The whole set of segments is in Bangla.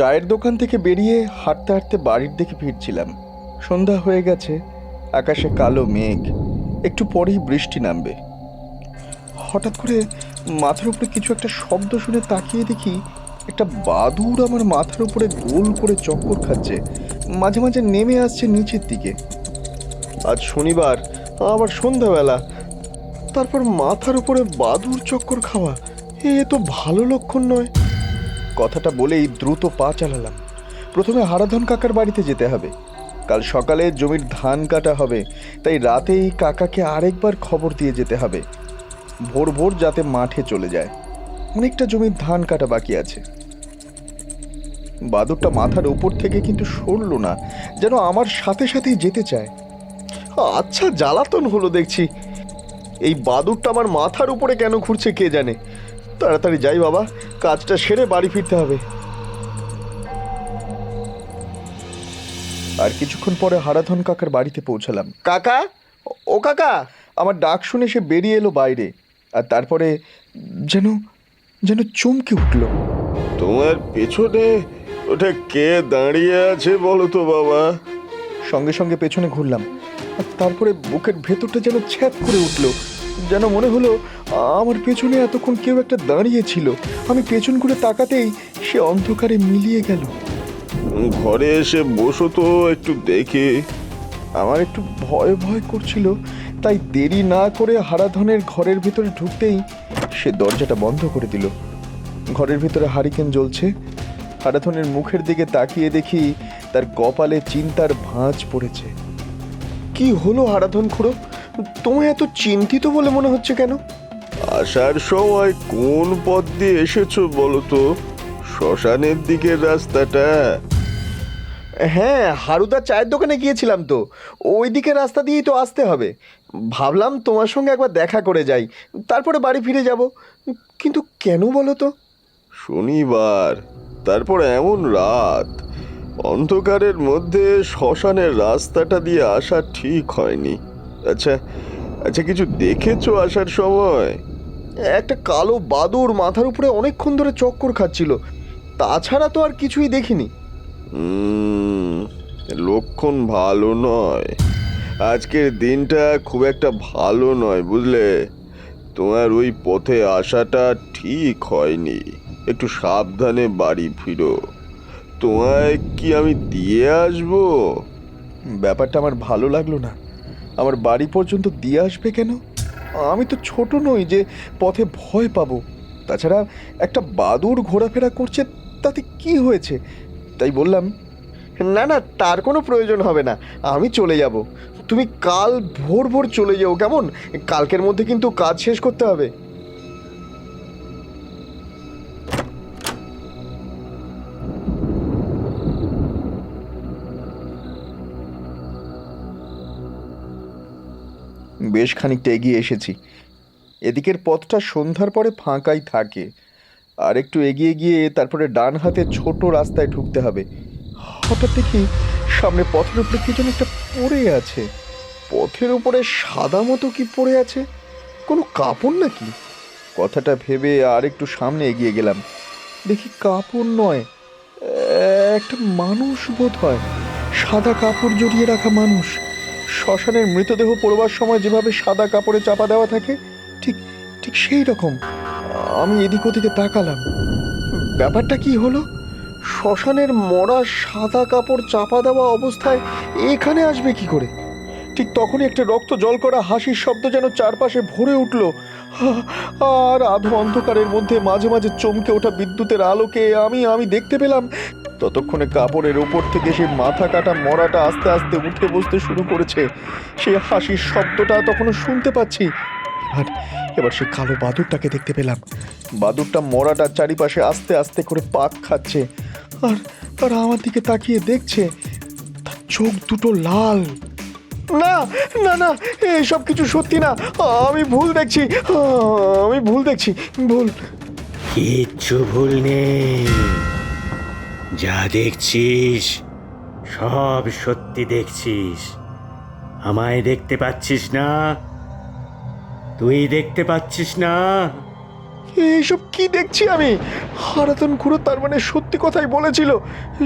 চায়ের দোকান থেকে বেরিয়ে হাঁটতে হাঁটতে বাড়ির দিকে ফিরছিলাম। সন্ধ্যা হয়ে গেছে, আকাশে কালো মেঘ, একটু পরেই বৃষ্টি নামবে। হঠাৎ করে মাথার উপরে কিছু একটা শব্দ শুনে তাকিয়ে দেখি একটা বাদুর আমার মাথার উপরে গোল করে চক্কর খাচ্ছে, মাঝে মাঝে নেমে আসছে নিচের দিকে। আজ শনিবার, আবার সন্ধ্যাবেলা। তারপর মাথার উপরে বাদুর চক্কর খাওয়া, এ তো ভালো লক্ষণ নয়। কথাটা বলেই দ্রুত পা চালালাম। প্রথমে হারাধন কাকার বাড়িতে যেতে হবে। কাল সকালে জমির ধান কাটা হবে, তাই রাতেই কাকাকে আরেকবার খবর দিয়ে যেতে হবে। ভোর ভোর যাতে মাঠে চলে যায়। অনেকটা জমির ধান কাটা বাকি আছে। বাদুরটা মাথার উপর থেকে কিন্তু সরল না, যেন আমার সাথে সাথেই যেতে চায়। আচ্ছা জ্বালাতন হলো দেখছি। এই বাদুরটা আমার মাথার উপরে কেন ঘুরছে কে জানে? তাড়াতাড়ি যাই বাবা কাজটা সেরে বাড়ি ফিরতে হবে। আর কিছুক্ষণ পরে হারাধন কাকার বাড়িতে পৌঁছালাম। কাকা? ও কাকা আমার ডাক শুনে সে বেরিয়ে এলো বাইরে আর তারপরে যেন যেন চমকে উঠল। তোমার পেছনে ওটা কে দাঁড়িয়ে আছে বলো তো বাবা? সঙ্গে সঙ্গে পেছনে ঘুরলাম আর তারপরে বুকের ভেতরটা যেন ছ্যাপ করে উঠল। যেন মনে হলো আমার পেছনে এতক্ষণ কেউ একটা দাঁড়িয়ে ছিল। আমি পেছন ঘুরে তাকাতেই সে অন্ধকারে মিলিয়ে গেল। ঘরে এসে বসো তো একটু দেখে। আমার একটু ভয় ভয় করছিল তাই দেরি না করে হারাধনের ঘরের ভিতরে ঢুকতেই সে দরজাটা বন্ধ করে দিল। ঘরের ভিতরে হারিকেন জ্বলছে। হারাধনের মুখের দিকে তাকিয়ে দেখি তার কপালে চিন্তার ভাঁজ পড়েছে। কি হলো হারাধন খুড়ো? তোমায় এত চিন্তিত বলে মনে হচ্ছে কেন? আসার সময় কোন পথ দিয়ে এসেছ বলো তো? শ্মশানের দিকের রাস্তাটা। হ্যাঁ হারুদা চায়ের দোকানে গিয়েছিলাম তো। ওই দিকে রাস্তা দিয়েই তো আসতে হবে। ভাবলাম তোমার সঙ্গে একবার দেখা করে যাই। তারপরে বাড়ি ফিরে যাব। কিন্তু কেন বলো তো? শনিবার তারপর এমন রাত। অন্ধকারের মধ্যে শ্মশানের রাস্তাটা দিয়ে আসা ঠিক হয়নি। আচ্ছা আচ্ছা কিছু দেখেছ আসার সময়? একটা কালো বাদুর মাথার উপরে অনেকক্ষণ ধরে চক্কর খাচ্ছিল। তাছাড়া তো আর কিছুই দেখিনি। লক্ষণ ভালো নয়। আজকের দিনটা খুব একটা ভালো নয় বুঝলে? তোমার ওই পথে আসাটা ঠিক হয়নি। একটু সাবধানে বাড়ি ফিরো। তোমায় কি আমি দিয়ে আসব? ব্যাপারটা আমার ভালো লাগল না। আমার বাড়ি পর্যন্ত দিয়ে আসবে কেন? আমি তো ছোট নই যে পথে ভয় পাবো। তাছাড়া একটা বাদুর ঘোরাফেরা করছে, তাতে কি হয়েছে? তাই বললাম, না না, তার কোনো প্রয়োজন হবে না, আমি চলে যাব। তুমি কাল ভোর ভোর চলে যাও, কেমন? কালকের মধ্যে কিন্তু কাজ শেষ করতে হবে। বেশ খানিকটা এগিয়ে এসেছি। এদিকের পথটা সন্ধ্যার পরে ফাঁকাই থাকে। আর একটু এগিয়ে গিয়ে তারপরে ডান হাতে ছোট রাস্তায় ঢুকতে হবে। হঠাৎ দেখি সামনে পথের উপরে কি যেন একটা পড়ে আছে। পথের উপরে সাদা মতো কি পড়ে আছে? কোনো কাপড় নাকি? কথাটা ভেবে আর একটু সামনে এগিয়ে গেলাম। দেখি কাপড় নয় একটা মানুষ বোধ হয় সাদা কাপড় জড়িয়ে রাখা মানুষ। শ্মশানের মৃতদেহ পড়বার সময় যেভাবে সাদা কাপড়ে চাপা দেওয়া থাকে, ঠিক ঠিক সেই রকম। আমি এদিক ওদিকে তাকালাম। ব্যাপারটা কি হলো? শ্মশানের মরা সাদা কাপড় চাপা দেওয়া অবস্থায় এখানে আসবে কি করে? ঠিক তখনই একটা রক্ত জল করা হাসির শব্দ যেন চারপাশে ভরে উঠল। আর আধো অন্ধকারের মধ্যে মাঝে মাঝে চমকে ওঠা বিদ্যুতের আলোকে আমি আমি দেখতে পেলাম ততক্ষণে কাপড়ের ওপর থেকে সেই মাথা কাটা মরাটা আস্তে আস্তে উঠে বসতে শুরু করেছে। সেই হাসির শব্দটা তখনও শুনতে পাচ্ছি। এবার এবার সেই কালো বাদুরটাকে দেখতে পেলাম। বাদুরটা মরাটার চারিপাশে আস্তে আস্তে করে পাক খাচ্ছে। আর আর আমার দিকে তাকিয়ে দেখছে, তার চোখ দুটো লাল। না না না এসব কিছু সত্যি না। আমি ভুল দেখছি, আমি ভুল দেখছি, ভুল। কিচ্ছু ভুল নেই। যা দেখছিস সব সত্যি দেখছিস। আমায় দেখতে পাচ্ছিস না? তুই দেখতে পাচ্ছিস না? এইসব কি দেখছি আমি? হারাতন খুঁড়ো তার মানে সত্যি কথাই বলেছিল।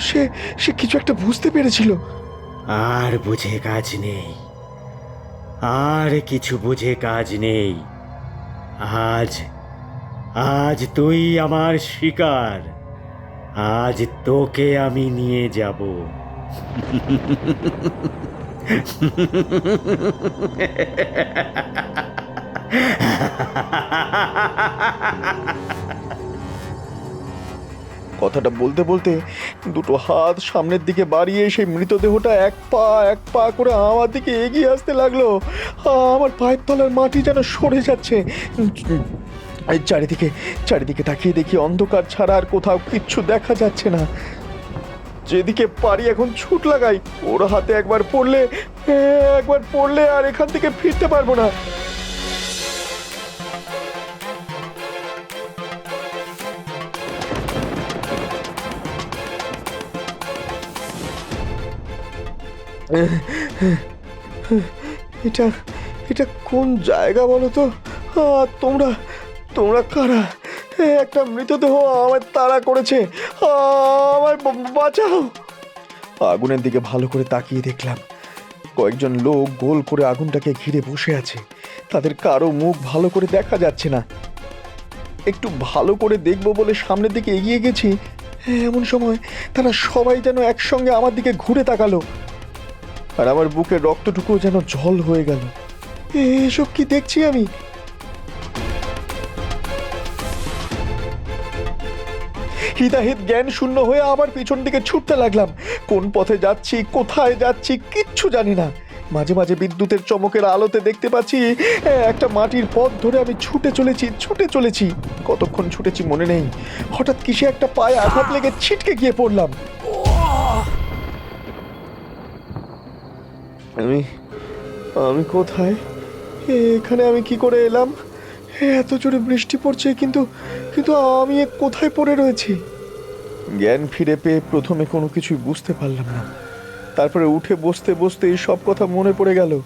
সে সে কিছু একটা বুঝতে পেরেছিল। আর বুঝে কাজ নেই। আর কিছু বুঝে কাজ নেই। আজ আজ তুই আমার শিকার। আজ তোকে আমি নিয়ে যাব। কথাটা বলতে বলতে দুটো হাত সামনের দিকে বাড়িয়ে সেই মৃতদেহটা এক পা এক পা করে আমার দিকে এগিয়ে আসতে লাগল। আমার পায়ের তলার মাটি যেন সরে যাচ্ছে। চারিদিকে চারিদিকে তাকিয়ে দেখি অন্ধকার ছাড়া আর কোথাও কিচ্ছু দেখা যাচ্ছে না। যেদিকে পারি এখন ছুট লাগাই, ওর হাতে একবার পড়লে একবার পড়লে আর এখান থেকে ফিরতে পারব না। এটা এটা কোন জায়গা বলো তো? তোমরা তোমরা কারা? একটা মৃতদেহ আমার তাড়া করেছে। আমায় বাঁচাও। আগুনের দিকে ভালো করে তাকিয়ে দেখলাম, কয়েকজন লোক গোল করে আগুনটাকে ঘিরে বসে আছে। তাদের কারও মুখ ভালো করে দেখা যাচ্ছে না। একটু ভালো করে দেখব বলে সামনের দিকে এগিয়ে গেছি। এমন সময় তারা সবাই যেন একসঙ্গে আমার দিকে ঘুরে তাকালো। আর আমার বুকের রক্তটুকু যেন জল হয়ে গেল। এসব কি দেখছি আমি? হিতাহিত জ্ঞান শূন্য হয়ে আবার পিছন দিকে ছুটতে লাগলাম। কোন পথে যাচ্ছি, কোথায় যাচ্ছি কিচ্ছু জানি না। মাঝে মাঝে বিদ্যুতের চমকের আলোতে দেখতে পাচ্ছি একটা মাটির পথ ধরে আমি ছুটে চলেছি ছুটে চলেছি। কতক্ষণ ছুটেছি মনে নেই। হঠাৎ কিসে একটা পায়ে আঘাত লেগে ছিটকে গিয়ে পড়লাম। আমি আমি কোথায়? এখানে আমি কি করে এলাম? এত জোরে বৃষ্টি পড়ছে, কিন্তু কিন্তু আমি কোথায় পড়ে রয়েছি? জ্ঞান ফিরে পেয়ে প্রথমে কোনো কিছুই বুঝতে পারলাম না। তারপরে উঠে বসতে বসতে এই সব কথা মনে পড়ে গেল।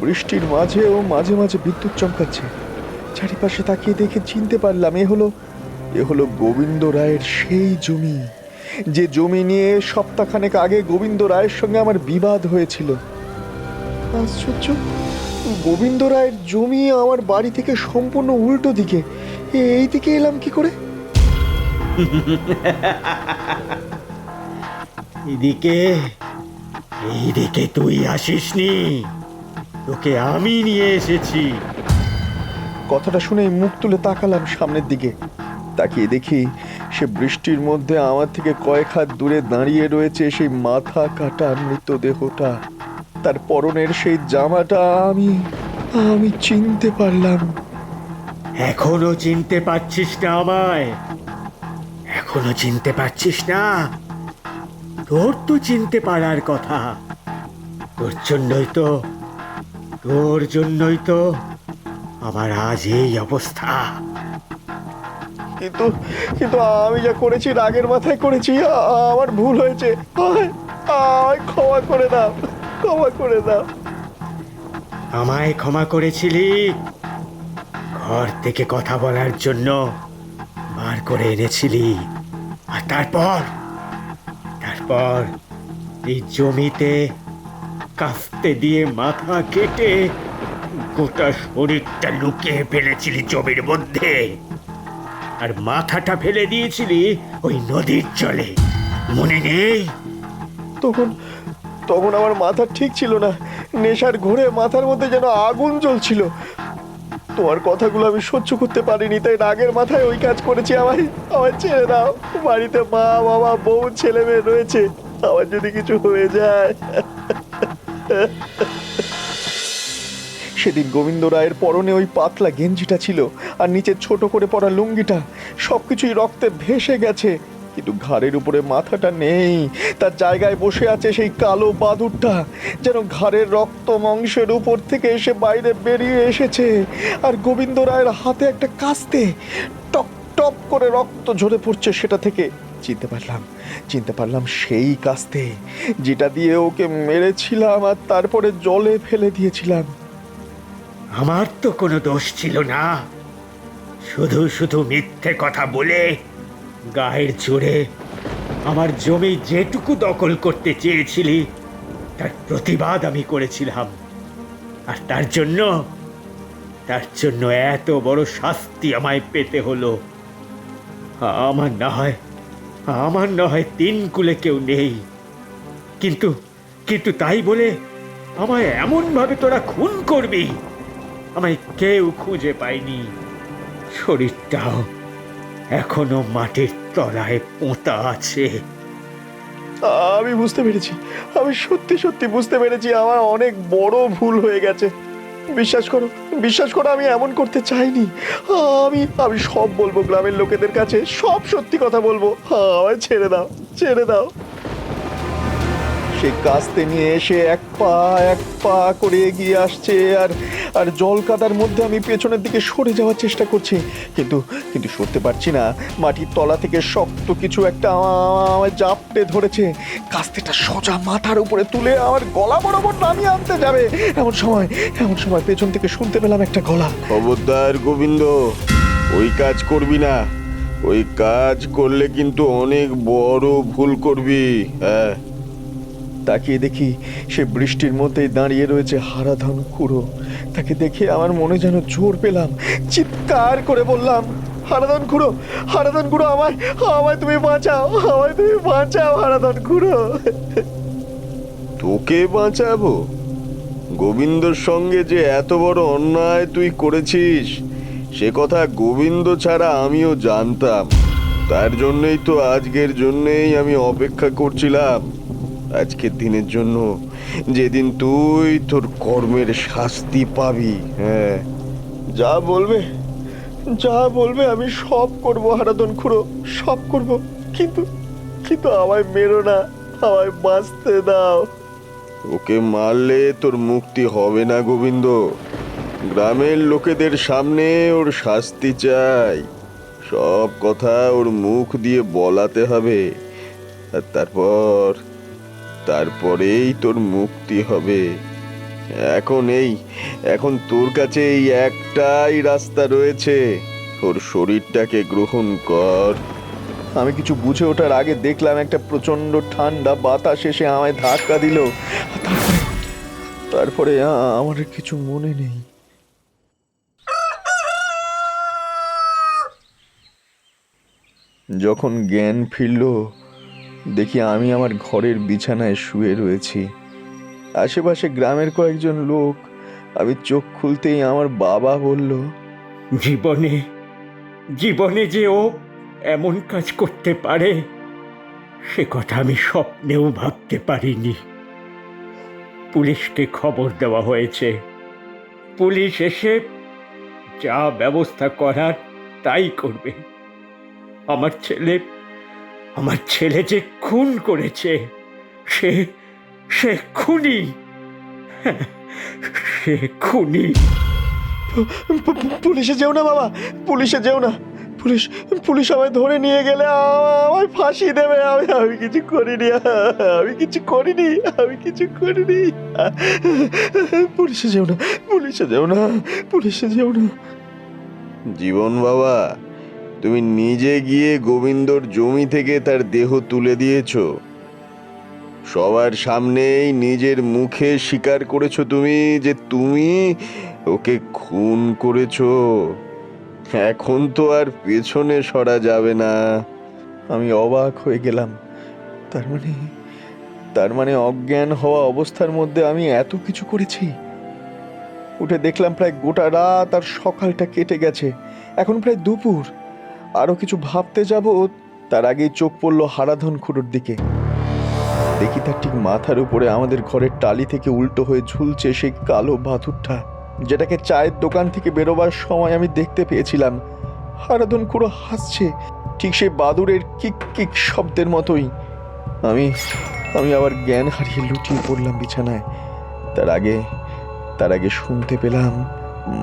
বৃষ্টির মাঝেও মাঝে মাঝে বিদ্যুৎ চমকাচ্ছে। চারিপাশে তাকিয়ে দেখে চিনতে পারলাম, এ হলো এ হলো গোবিন্দ রায়ের সেই জমি। যে জমি নিয়ে সপ্তাহখানেক আগে গোবিন্দ রায়ের সঙ্গে আমার বিবাদ হয়েছিল। আশ্চর্য! গোবিন্দ রায়ের জমি আমার বাড়ি থেকে সম্পূর্ণ উল্টো দিকে। এই দিকে এলাম কি করে? এদিকে এইদিকে তুই আসিসনি। তোকে আমি নিয়ে এসেছি। কথাটা শুনে মুখ তুলে তাকালাম সামনের দিকে। তাকিয়ে দেখি সে বৃষ্টির মধ্যে আমার থেকে কয়েক হাত দূরে দাঁড়িয়ে রয়েছে সেই মাথা কাটা মৃতদেহটা। তার পরনের সেই জামাটা আমি আমি চিনতে পারলাম। এখনও চিনতে পারছিস না আমায়। এখনও চিনতে পারছিস না? তোর তো চিনতে পারার কথা। তোর জন্যই তো তোর জন্যই তো আমার আজ এই অবস্থা। কিন্তু কিন্তু আমি যা করেছি রাগের মাথায় করেছি আমার ভুল হয়েছে। আমায় ক্ষমা করে দাও ক্ষমা করে দাও। আমায় ক্ষমা করেছিলি? ঘর থেকে কথা বলার জন্য বার করে এনেছিলি। আর তারপর? তারপর এই জমিতে কাস্তে দিয়ে মাথা কেটে গোটা শরীরটা লুকিয়ে ফেলেছিলি জমির মধ্যে। আর মাথাটা ফেলে দিয়েছিলি ওই নদীর জলে। মনে নেই? তখন তখন আমার মাথা ঠিক ছিল না। নেশার ঘুরে মাথার মধ্যে যেন আগুন জ্বলছিল। তোমার কথাগুলো আমি সহ্য করতে পারিনি, তাই রাগের মাথায় ওই কাজ করেছি। আমায় আমায় ছেড়ে দাও। বাড়িতে মা, বাবা, বউ, ছেলে মেয়ে রয়েছে। আমার যদি কিছু হয়ে যায়। সেদিন গোবিন্দ রায়ের পরনে ওই পাতলা গেঞ্জিটা ছিল, আর নিচে ছোট করে পরা লুঙ্গিটা, সবকিছুই রক্তে ভেসে গেছে। কিন্তু ঘাড়ের উপরে মাথাটা নেই। তার জায়গায় বসে আছে সেই কালো বাদুরটা, যেন ঘাড়ের রক্ত মাংসের উপর থেকে এসে বাইরে বেরিয়ে এসেছে। আর গোবিন্দ রায়ের হাতে একটা কাস্তে টপ টপ করে রক্ত ঝরে পড়ছে সেটা থেকে চিনতে পারলাম। চিনতে পারলাম সেই কাস্তে, যেটা দিয়ে ওকে মেরেছিলাম আর তারপরে জলে ফেলে দিয়েছিলাম। আমার তো কোনো দোষ ছিল না। শুধু শুধু মিথ্যে কথা বলে গায়ের জোরে আমার জমি যেটুকু দখল করতে চেয়েছিলি, তার প্রতিবাদ আমি করেছিলাম। আর তার জন্য তার জন্য এত বড় শাস্তি আমায় পেতে হলো। আমার না হয়, আমার না হয় তিন কুলে কেউ নেই। কিন্তু কিন্তু তাই বলে আমায় এমনভাবে তোরা খুন করবি, আমায় কেউ খুঁজে পায়নি। শরীরটাও এখনও মাটির তলায় পোঁতা আছে। আমি বুঝতে পেরেছি। আমি সত্যি সত্যি বুঝতে পেরেছি আমার অনেক বড় ভুল হয়ে গেছে। বিশ্বাস করো বিশ্বাস করো, আমি এমন করতে চাইনি। আমি আমি সব বলব গ্রামের লোকেদের কাছে, সব সত্যি কথা বলব। আমায় ছেড়ে দাও ছেড়ে দাও। সে কাস্তে নিয়ে এসে এক পা এক পা করে এগিয়ে আসছে আর আর জল কাদার মধ্যে আমি পেছনের দিকে সরে যাওয়ার চেষ্টা করছি। কিন্তু কিন্তু সরতে পারছি না। মাটির তলা থেকে শক্ত কিছু একটা আমা- আমায় জাপটে ধরেছে। কাস্তেটা সোজা মাথার উপরে তুলে আমার গলা বরাবর নামিয়ে আনতে যাবে। এমন সময় এমন সময় পেছন থেকে শুনতে পেলাম একটা গলা। খবরদার গোবিন্দ, ওই কাজ করবি না। ওই কাজ করলে কিন্তু অনেক বড় ভুল করবি। হ্যাঁ। তাকিয়ে দেখি সে বৃষ্টির মধ্যেই দাঁড়িয়ে রয়েছে হারাধন খুঁড়ো। তাকে দেখে আমার মনে যেন জোর পেলাম, চিৎকার করে বললাম, হারাধন খুঁড়ো হারাধন খুঁড়ো আমায় আমায় তুমি বাঁচাও, আমায় তুমি বাঁচাও, হারাধন খুঁড়ো। তোকে বাঁচাবো? গোবিন্দর সঙ্গে যে এত বড় অন্যায় তুই করেছিস, সে কথা গোবিন্দ ছাড়া আমিও জানতাম। তার জন্যই তো আজকের জন্যেই আমি অপেক্ষা করছিলাম। আজকের দিনের জন্য, যেদিন তুই তোর কর্মের শাস্তি পাবি হ্যাঁ। যা বলবে যা বলবে আমি সব করব, হারাধন খুঁড়ো, সব করব। কিন্তু কিন্তু আমায় মেরো না, আমায় বাঁচতে দাও। ওকে মারলে তোর মুক্তি হবে না, গোবিন্দ। গ্রামের লোকেদের সামনে ওর শাস্তি চাই। সব কথা ওর মুখ দিয়ে বলাতে হবে। আর তারপর তারপরেই তোর মুক্তি হবে। এখন এই, এখন তোর কাছে এই একটাই রাস্তা রয়েছে। ওর শরীরটাকে গ্রহণ কর। আমি কিছু বুঝে ওঠার আগে দেখলাম একটা প্রচণ্ড ঠান্ডা বাতাস এসে আমায় ধাক্কা দিল। তারপরে আমার কিছু মনে নেই। যখন জ্ঞান ফিরল দেখি আমি আমার ঘরের বিছানায় শুয়ে রয়েছি। আশেপাশে গ্রামের কয়েকজন লোক, আমি চোখ খুলতেই আমার বাবা বলল, জীবনে জীবনে যে ও এমন কাজ করতে পারে, সে কথা আমি স্বপ্নেও ভাবতে পারিনি। পুলিশকে খবর দেওয়া হয়েছে। পুলিশ এসে যা ব্যবস্থা করার তাই করবে। আমার ছেলে আমার ছেলে যে খুন করেছে সে সে খুনি। সে খুনি। পুলিশে যেও না বাবা পুলিশে যেও না। পুলিশ পুলিশ আমায় ধরে নিয়ে গেলে আমায় ফাঁসি দেবে। আমি আমি কিছু করিনি আমি কিছু করিনি আমি কিছু করিনি। পুলিশে যেও না পুলিশে যেও না পুলিশে যেও না। জীবন বাবা তুমি নিজে গিয়ে গোবিন্দর জমি থেকে তার দেহ তুলে দিয়েছ। সবার সামনেই নিজের মুখে স্বীকার করেছ তুমি যে তুমি ওকে খুন করেছ। এখন তো আর পেছনে সরা যাবে না। আমি অবাক হয়ে গেলাম। তার মানে তার মানে অজ্ঞান হওয়া অবস্থার মধ্যে আমি এত কিছু করেছি। উঠে দেখলাম প্রায় গোটা রাত আর সকালটা কেটে গেছে। এখন প্রায় দুপুর। আরও কিছু ভাবতে যাব, তার আগেই চোখ পড়ল হারাধন খুঁড়োর দিকে। দেখি তার ঠিক মাথার উপরে আমাদের ঘরের টালি থেকে উল্টো হয়ে ঝুলছে সেই কালো বাথুরটা যেটাকে চায়ের দোকান থেকে বেরোবার সময় আমি দেখতে পেয়েছিলাম। হারাধন খুঁড়ো হাসছে, ঠিক সেই বাদুরের কিক কিক শব্দের মতোই। আমি আমি আবার জ্ঞান হারিয়ে লুটিয়ে পড়লাম বিছানায়। তার আগে তার আগে শুনতে পেলাম,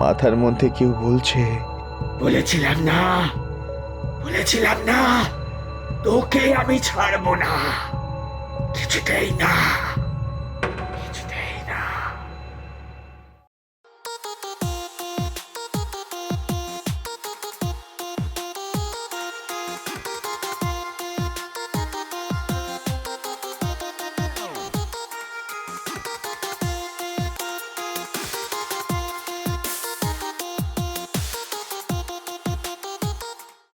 মাথার মধ্যে কেউ বলছে, বলেছিলাম না। বলেছিলাম না তোকে আমি ছাড়বো না কিছুতেই না।